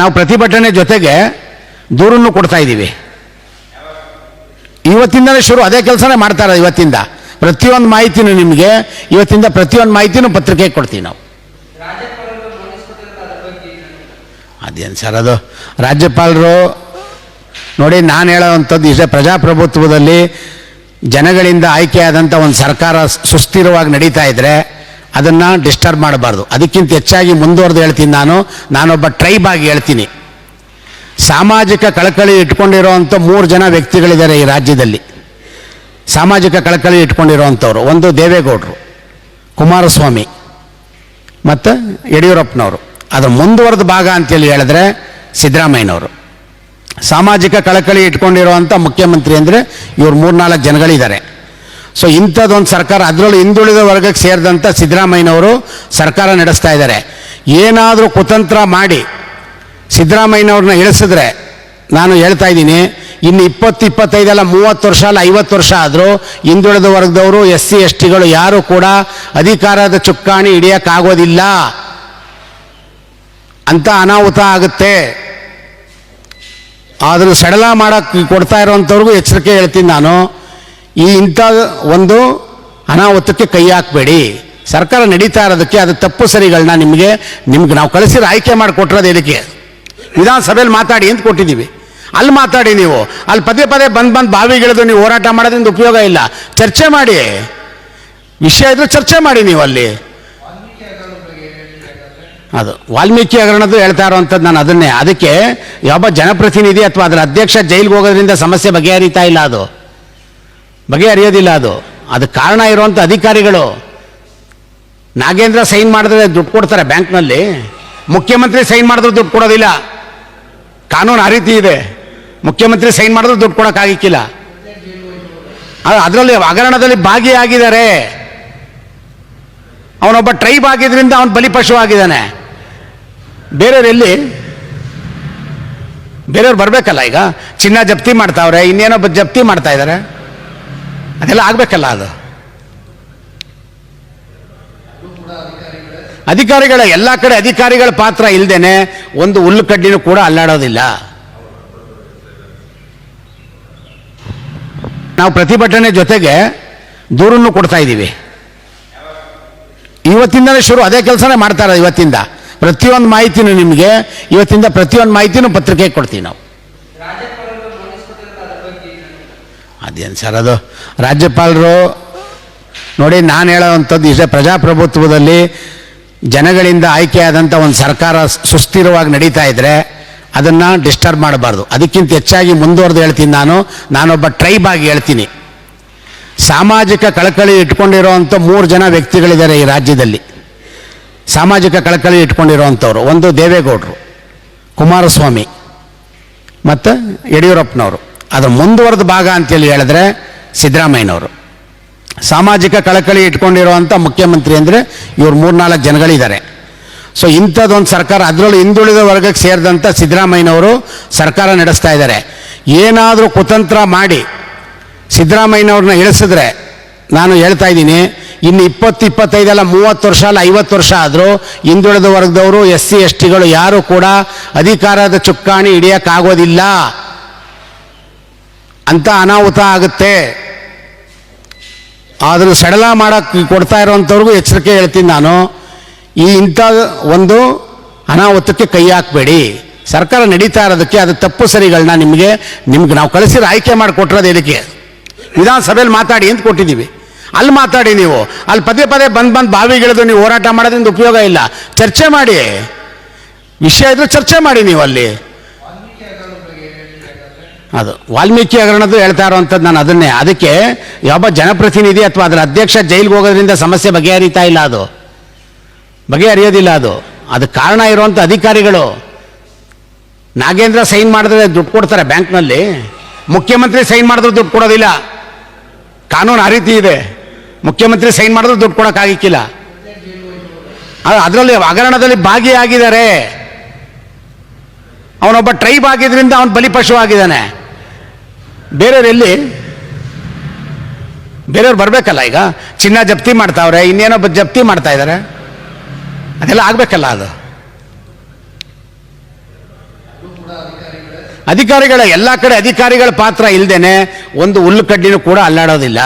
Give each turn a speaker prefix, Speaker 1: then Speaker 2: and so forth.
Speaker 1: ನಾವು ಪ್ರತಿಭಟನೆ ಜೊತೆಗೆ ದೂರನ್ನು ಕೊಡ್ತಾ ಇದ್ದೀವಿ. ಇವತ್ತಿಂದಲೇ ಶುರು, ಅದೇ ಕೆಲಸನೇ ಮಾಡ್ತಾರೆ ಇವತ್ತಿಂದ. ಪ್ರತಿಯೊಂದು ಮಾಹಿತಿನೂ ನಿಮಗೆ, ಇವತ್ತಿಂದ ಪ್ರತಿಯೊಂದು ಮಾಹಿತಿನೂ ಪತ್ರಿಕೆಗೆ ಕೊಡ್ತೀವಿ ನಾವು. ಅದೇನು ಸರ್ ಅದು? ರಾಜ್ಯಪಾಲರು ನೋಡಿ, ನಾನು ಹೇಳೋವಂಥದ್ದು ಇಷ್ಟೇ ಪ್ರಜಾಪ್ರಭುತ್ವದಲ್ಲಿ ಜನಗಳಿಂದ ಆಯ್ಕೆಯಾದಂಥ ಒಂದು ಸರ್ಕಾರ ಸುಸ್ಥಿರವಾಗಿ ನಡೀತಾ ಇದ್ದರೆ ಅದನ್ನು ಡಿಸ್ಟರ್ಬ್ ಮಾಡಬಾರ್ದು. ಅದಕ್ಕಿಂತ ಹೆಚ್ಚಾಗಿ ಮುಂದುವರೆದು ಹೇಳ್ತೀನಿ ನಾನು. ನಾನೊಬ್ಬ ಟ್ರೈಬ್ ಆಗಿ ಹೇಳ್ತೀನಿ. ಸಾಮಾಜಿಕ ಕಳಕಳಿ ಇಟ್ಕೊಂಡಿರೋವಂಥ ಮೂರು ಜನ ವ್ಯಕ್ತಿಗಳಿದ್ದಾರೆ ಈ ರಾಜ್ಯದಲ್ಲಿ. ಸಾಮಾಜಿಕ ಕಳಕಳಿ ಇಟ್ಕೊಂಡಿರೋವಂಥವ್ರು ಒಂದು ದೇವೇಗೌಡರು, ಕುಮಾರಸ್ವಾಮಿ, ಮತ್ತು ಯಡಿಯೂರಪ್ಪನವರು. ಅದರ ಮುಂದುವರೆದ ಭಾಗ ಅಂತೇಳಿ ಹೇಳಿದ್ರೆ ಸಿದ್ದರಾಮಯ್ಯನವರು. ಸಾಮಾಜಿಕ ಕಳಕಳಿ ಇಟ್ಕೊಂಡಿರುವಂಥ ಮುಖ್ಯಮಂತ್ರಿ ಅಂದರೆ ಇವರು ಮೂರ್ನಾಲ್ಕು ಜನಗಳಿದ್ದಾರೆ. ಸೊ ಇಂಥದ್ದೊಂದು ಸರ್ಕಾರ, ಅದರಲ್ಲೂ ಹಿಂದುಳಿದ ವರ್ಗಕ್ಕೆ ಸೇರಿದಂಥ ಸಿದ್ದರಾಮಯ್ಯನವರು ಸರ್ಕಾರ ನಡೆಸ್ತಾ ಇದ್ದಾರೆ. ಏನಾದರೂ ಕುತಂತ್ರ ಮಾಡಿ ಸಿದ್ದರಾಮಯ್ಯನವ್ರನ್ನ ಇಳಿಸಿದ್ರೆ ನಾನು ಹೇಳ್ತಾ ಇದ್ದೀನಿ, ಇನ್ನು ಇಪ್ಪತ್ತು ಇಪ್ಪತ್ತೈದಲ್ಲ ಮೂವತ್ತು ವರ್ಷ ಅಲ್ಲ, ಐವತ್ತು ವರ್ಷ ಆದರೂ ಹಿಂದುಳಿದ ವರ್ಗದವರು, ಎಸ್ ಸಿ, ಎಸ್ ಟಿಗಳು ಯಾರೂ ಕೂಡ ಅಧಿಕಾರದ ಚುಕ್ಕಾಣಿ ಹಿಡಿಯೋಕ್ಕಾಗೋದಿಲ್ಲ ಅಂತ ಅನಾಹುತ ಆಗುತ್ತೆ. ಆದರೂ ಸಡಲ ಮಾಡೋಕ್ಕೆ ಕೊಡ್ತಾ ಇರೋವಂಥವ್ರಿಗೂ ಎಚ್ಚರಿಕೆ ಹೇಳ್ತೀನಿ ನಾನು. ಈ ಇಂಥ ಒಂದು ಅನಾಹುತಕ್ಕೆ ಕೈ ಹಾಕಬೇಡಿ. ಸರ್ಕಾರ ನಡೀತಾ ಇರೋದಕ್ಕೆ ಅದು ತಪ್ಪು ಸರಿಗಳನ್ನ ನಿಮಗೆ, ನಿಮ್ಗೆ ನಾವು ಕಳಿಸಿರೋ ಆಯ್ಕೆ ಮಾಡಿ ಕೊಟ್ಟಿರೋದು ಇದಕ್ಕೆ. ವಿಧಾನಸಭೆಯಲ್ಲಿ ಮಾತಾಡಿ ಅಂತ ಕೊಟ್ಟಿದ್ದೀವಿ. ಅಲ್ಲಿ ಮಾತಾಡಿ ನೀವು. ಅಲ್ಲಿ ಪದೇ ಪದೇ ಬಂದು ಬಂದು ಬಾವಿಗಿಳಿದು ನೀವು ಹೋರಾಟ ಮಾಡೋದ್ರಿಂದ ಉಪಯೋಗ ಇಲ್ಲ. ಚರ್ಚೆ ಮಾಡಿ. ವಿಷಯ ಇದ್ರೆ ಚರ್ಚೆ ಮಾಡಿ ನೀವು ಅಲ್ಲಿ. ಅದು ವಾಲ್ಮೀಕಿ ಹಗರಣದ್ದು ಹೇಳ್ತಾ ಇರೋವಂಥದ್ದು ನಾನು ಅದನ್ನೇ. ಅದಕ್ಕೆ ಯಾವ ಜನಪ್ರತಿನಿಧಿ ಅಥವಾ ಅದರ ಅಧ್ಯಕ್ಷ ಜೈಲಿಗೆ ಹೋಗೋದ್ರಿಂದ ಸಮಸ್ಯೆ ಬಗೆಹರಿತಾ ಇಲ್ಲ ಅದು. ಬಗೆಹರಿಯೋದಿಲ್ಲ ಅದು. ಅದಕ್ಕೆ ಕಾರಣ ಇರುವಂಥ ಅಧಿಕಾರಿಗಳು. ನಾಗೇಂದ್ರ ಸೈನ್ ಮಾಡಿದ್ರೆ ದುಡ್ಡು ಕೊಡ್ತಾರೆ ಬ್ಯಾಂಕ್ನಲ್ಲಿ. ಮುಖ್ಯಮಂತ್ರಿ ಸೈನ್ ಮಾಡಿದ್ರೆ ದುಡ್ಡು ಕೊಡೋದಿಲ್ಲ. ಕಾನೂನು ಆ ರೀತಿ ಇದೆ. ಮುಖ್ಯಮಂತ್ರಿ ಸೈನ್ ಮಾಡಿದ್ರೆ ದುಡ್ಡು ಕೊಡೋಕ್ಕಾಗಿಕ್ಕಿಲ್ಲ ಅದರಲ್ಲಿ ಹಗರಣದಲ್ಲಿ ಭಾಗಿಯಾಗಿದ್ದಾರೆ. ಅವನೊಬ್ಬ ಟ್ರೈಬ್ ಆಗಿದ್ರಿಂದ ಅವನು ಬಲಿಪಶು ಆಗಿದ್ದಾನೆ ಬೇರೆಯವರೆಲ್ಲಿ ಬೇರೆಯವ್ರು ಬರಬೇಕಲ್ಲ ಈಗ? ಚಿನ್ನ ಜಪ್ತಿ ಮಾಡ್ತಾವ್ರೆ, ಇನ್ನೇನೋ ಜಪ್ತಿ ಮಾಡ್ತಾ ಇದ್ದಾರೆ. ಅದೆಲ್ಲ ಆಗಬೇಕಲ್ಲ ಅದು. ಅಧಿಕಾರಿಗಳ ಎಲ್ಲ ಕಡೆ ಅಧಿಕಾರಿಗಳ ಪಾತ್ರ ಇಲ್ಲದೇನೆ ಒಂದು ಹುಲ್ಲು ಕಡ್ಡಿನೂ ಕೂಡ ಅಲ್ಲಾಡೋದಿಲ್ಲ. ನಾವು ಪ್ರತಿಭಟನೆ ಜೊತೆಗೆ ದೂರನ್ನು ಕೊಡ್ತಾ ಇದ್ದೀವಿ. ಇವತ್ತಿಂದಲೇ ಶುರು, ಅದೇ ಕೆಲಸನೇ ಮಾಡ್ತಾರೆ ಇವತ್ತಿಂದ. ಪ್ರತಿಯೊಂದು ಮಾಹಿತಿನೂ ನಿಮಗೆ, ಇವತ್ತಿಂದ ಪ್ರತಿಯೊಂದು ಮಾಹಿತಿನೂ ಪತ್ರಿಕೆಗೆ ಕೊಡ್ತೀವಿ ನಾವು. ಅದೇನು ಸರ್ ಅದು? ರಾಜ್ಯಪಾಲರು ನೋಡಿ, ನಾನು ಹೇಳೋವಂಥದ್ದು ಇಷ್ಟೇ ಪ್ರಜಾಪ್ರಭುತ್ವದಲ್ಲಿ ಜನಗಳಿಂದ ಆಯ್ಕೆಯಾದಂಥ ಒಂದು ಸರ್ಕಾರ ಸುಸ್ಥಿರವಾಗಿ ನಡೀತಾ ಇದ್ದರೆ ಅದನ್ನು ಡಿಸ್ಟರ್ಬ್ ಮಾಡಬಾರ್ದು. ಅದಕ್ಕಿಂತ ಹೆಚ್ಚಾಗಿ ಮುಂದುವರೆದು ಹೇಳ್ತೀನಿ ನಾನು. ನಾನೊಬ್ಬ ಟ್ರೈಬ್ ಆಗಿ ಹೇಳ್ತೀನಿ. ಸಾಮಾಜಿಕ ಕಳಕಳಿ ಇಟ್ಕೊಂಡಿರೋವಂಥ ಮೂರು ಜನ ವ್ಯಕ್ತಿಗಳಿದ್ದಾರೆ ಈ ರಾಜ್ಯದಲ್ಲಿ. ಸಾಮಾಜಿಕ ಕಳಕಳಿ ಇಟ್ಕೊಂಡಿರೋವಂಥವ್ರು ಒಂದು ದೇವೇಗೌಡರು, ಕುಮಾರಸ್ವಾಮಿ, ಮತ್ತು ಯಡಿಯೂರಪ್ಪನವರು. ಅದರ ಮುಂದುವರೆದ ಭಾಗ ಅಂತೇಳಿ ಹೇಳಿದ್ರೆ ಸಿದ್ದರಾಮಯ್ಯನವರು. ಸಾಮಾಜಿಕ ಕಳಕಳಿ ಇಟ್ಕೊಂಡಿರುವಂಥ ಮುಖ್ಯಮಂತ್ರಿ ಅಂದರೆ ಇವ್ರು ಮೂರ್ನಾಲ್ಕು ಜನಗಳಿದ್ದಾರೆ. ಸೊ ಇಂಥದ್ದೊಂದು ಸರ್ಕಾರ, ಅದರಲ್ಲೂ ಹಿಂದುಳಿದ ವರ್ಗಕ್ಕೆ ಸೇರಿದಂಥ ಸಿದ್ದರಾಮಯ್ಯನವರು ಸರ್ಕಾರ ನಡೆಸ್ತಾ ಇದ್ದಾರೆ. ಏನಾದರೂ ಕುತಂತ್ರ ಮಾಡಿ ಸಿದ್ದರಾಮಯ್ಯನವ್ರನ್ನ ಇಳಿಸಿದ್ರೆ ನಾನು ಹೇಳ್ತಾ ಇದ್ದೀನಿ, ಇನ್ನು ಇಪ್ಪತ್ತು ಇಪ್ಪತ್ತೈದಲ್ಲ ಮೂವತ್ತು ವರ್ಷ ಅಲ್ಲ, ಐವತ್ತು ವರ್ಷ ಆದರೂ ಹಿಂದುಳಿದ ವರ್ಗದವರು ಎಸ್ ಸಿ ಎಸ್ ಟಿಗಳು ಯಾರೂ ಕೂಡ ಅಧಿಕಾರದ ಚುಕ್ಕಾಣಿ ಹಿಡಿಯೋಕ್ಕಾಗೋದಿಲ್ಲ ಅಂತ ಅನಾಹುತ ಆಗುತ್ತೆ. ಆದರೂ ಸಡಲ ಮಾಡೋಕ್ಕೆ ಕೊಡ್ತಾ ಇರೋವಂಥವ್ರಿಗೂ ಎಚ್ಚರಿಕೆ ಹೇಳ್ತೀನಿ ನಾನು. ಈ ಇಂಥ ಒಂದು ಅನಾಹುತಕ್ಕೆ ಕೈ ಹಾಕಬೇಡಿ. ಸರ್ಕಾರ ನಡೀತಾ ಇರೋದಕ್ಕೆ ಅದು ತಪ್ಪು ಸರಿಗಳನ್ನ ನಿಮಗೆ, ನಿಮ್ಗೆ ನಾವು ಕಳಿಸಿರೋ ಆಯ್ಕೆ ಮಾಡಿ ಕೊಟ್ಟಿರೋದು ಇದಕ್ಕೆ. ವಿಧಾನಸಭೆಯಲ್ಲಿ ಮಾತಾಡಿ ಅಂತ ಕೊಟ್ಟಿದ್ದೀವಿ. ಅಲ್ಲಿ ಮಾತಾಡಿ ನೀವು. ಅಲ್ಲಿ ಪದೇ ಪದೇ ಬಂದು ಬಂದು ಬಾವಿಗಿಳಿದು ನೀವು ಹೋರಾಟ ಮಾಡೋದ್ರಿಂದ ಉಪಯೋಗ ಇಲ್ಲ. ಚರ್ಚೆ ಮಾಡಿ. ವಿಷಯ ಇದ್ರೆ ಚರ್ಚೆ ಮಾಡಿ ನೀವು ಅಲ್ಲಿ. ಅದು. ವಾಲ್ಮೀಕಿ ಹಗರಣದ್ದು ಹೇಳ್ತಾ ಇರುವಂಥದ್ದು ನಾನು ಅದನ್ನೇ. ಅದಕ್ಕೆ ಯಾವ ಜನಪ್ರತಿನಿಧಿ ಅಥವಾ ಅದರ ಅಧ್ಯಕ್ಷ ಜೈಲಿಗೆ ಹೋಗೋದ್ರಿಂದ ಸಮಸ್ಯೆ ಬಗೆಹರಿತಾ ಇಲ್ಲ ಅದು. ಬಗೆಹರಿಯೋದಿಲ್ಲ ಅದು. ಅದಕ್ಕೆ ಕಾರಣ ಇರುವಂಥ ಅಧಿಕಾರಿಗಳು. ನಾಗೇಂದ್ರ ಸೈನ್ ಮಾಡಿದ್ರೆ ದುಡ್ಡು ಕೊಡ್ತಾರೆ ಬ್ಯಾಂಕ್ನಲ್ಲಿ. ಮುಖ್ಯಮಂತ್ರಿ ಸೈನ್ ಮಾಡಿದ್ರೆ ದುಡ್ಡು ಕೊಡೋದಿಲ್ಲ. ಕಾನೂನು ಆ ರೀತಿ ಇದೆ. ಮುಖ್ಯಮಂತ್ರಿ ಸೈನ್ ಮಾಡಿದ್ರೆ ದುಡ್ಡು ಕೊಡೋಕ್ಕಾಗಿಕ್ಕಿಲ್ಲ. ಅದರಲ್ಲಿ ಹಗರಣದಲ್ಲಿ ಭಾಗಿಯಾಗಿದ್ದಾರೆ. ಅವನೊಬ್ಬ ಟ್ರೈಬ್ ಆಗಿದ್ರಿಂದ ಅವನು ಬಲಿಪಶು ಆಗಿದ್ದಾನೆ ಬೇರೆಯವ್ರು ಎಲ್ಲಿ ಬೇರೆಯವ್ರು ಬರಬೇಕಲ್ಲ ಈಗ? ಚಿನ್ನ ಜಪ್ತಿ ಮಾಡ್ತಾವ್ರೆ, ಇನ್ನೇನೋ ಜಪ್ತಿ ಮಾಡ್ತಾ ಇದ್ದಾರೆ ಅದೆಲ್ಲ ಆಗಬೇಕಲ್ಲ ಅದು? ಅಧಿಕಾರಿಗಳ, ಎಲ್ಲ ಕಡೆ ಅಧಿಕಾರಿಗಳ ಪಾತ್ರ ಇಲ್ದೇನೆ, ಒಂದು ಹುಲ್ಲು ಕಡ್ಡಿನೂ ಕೂಡ ಅಲ್ಲಾಡೋದಿಲ್ಲ.